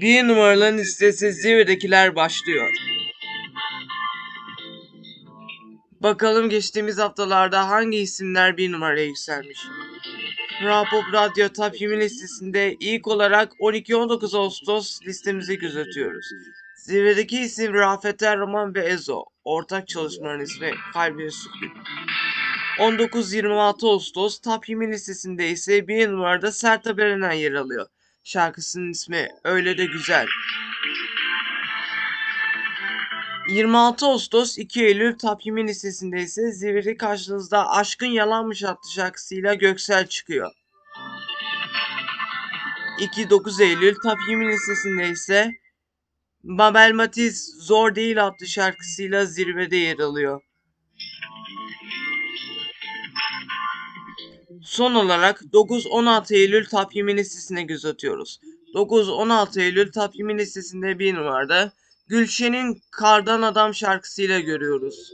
Bir numaralı listesi zirvedekiler başlıyor. Bakalım geçtiğimiz haftalarda hangi isimler bir numaraya yükselmiş. Rapop Radyo Top 20 listesinde ilk olarak 12-19 Ağustos listemizi gözetiyoruz. Zirvedeki isim Rafet Roman ve Ezo. Ortak çalışmaların ismi Kalbin Sükun. 19-26 Ağustos Top 20 listesinde ise bir numarada Sertab Erener yer alıyor. Şarkısının ismi Öyle de Güzel. 26 Ağustos 2 Eylül 20 listesinde ise zirvede karşınızda Aşkın Yalanmış adlı şarkısıyla Göksel çıkıyor. 2-9 Eylül 20 listesinde ise Mabel Matiz Zor Değil adlı şarkısıyla zirvede yer alıyor. Son olarak 9-16 Eylül 20 listesine göz atıyoruz. 9-16 Eylül 20 listesinde bir numarada Gülşen'in Kardan Adam şarkısıyla görüyoruz.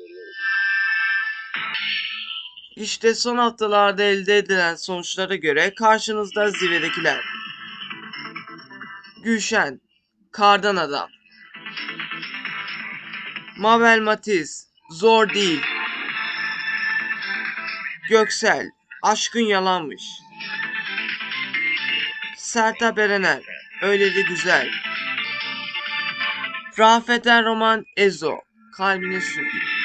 İşte son haftalarda elde edilen sonuçlara göre karşınızda zirvedekiler. Gülşen, Kardan Adam. Mabel Matiz, Zor Değil. Göksel, Aşkın Yalanmış. Sertab Erener, Öyle de Güzel. Rafet Roman Ezo, Kalbine Sürgün.